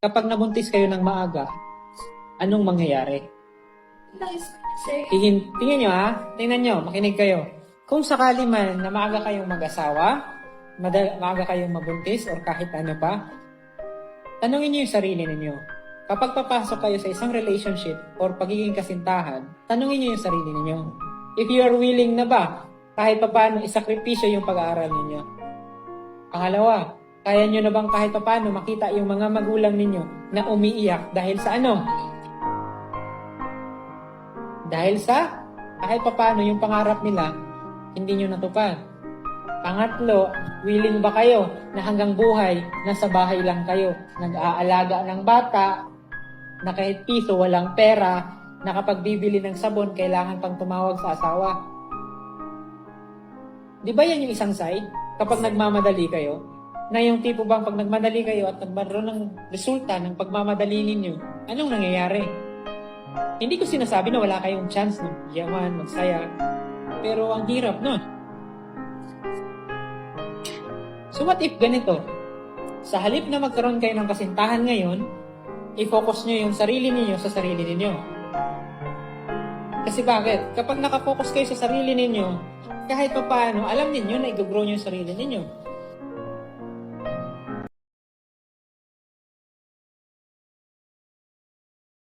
kapag nabuntis kayo ng maaga, anong mangyayari? Sir, Tihin, tingnan nyo ha, tingnan nyo, makinig kayo. Kung sakali man na maaga kayong mag-asawa, madal- maaga kayong mabuntis, or kahit ano pa, tanungin nyo yung sarili ninyo. Kapag papasok kayo sa isang relationship or pagiging kasintahan, tanungin nyo yung sarili ninyo. If you are willing na ba, kahit papaano isakripisyo yung pag-aaral ninyo. Pangalawa, kaya nyo na bang kahit papaano makita yung mga magulang ninyo na umiiyak dahil sa ano? Dahil sa kahit papaano yung pangarap nila, hindi nyo natupad. Pangatlo, willing ba kayo na hanggang buhay, nasa bahay lang kayo, nag-aalaga ng bata, na kahit piso walang pera, na kapag bibili ng sabon, kailangan pang tumawag sa asawa. Di ba yan yung isang side? Kapag nagmamadali kayo, na yung tipo bang pag nagmadali kayo at nagkaroon ng resulta ng pagmamadali ninyo, anong nangyayari? Hindi ko sinasabi na wala kayong chance na yaman, magsaya. Pero ang hirap nun. So what if ganito? Sa halip na magkaroon kayo ng kasintahan ngayon, i-focus nyo yung sarili ninyo sa sarili ninyo. Kasi bakit? Kapag nakafocus kayo sa sarili ninyo, kahit pa paano, alam ninyo na i-grow nyo yung sarili ninyo.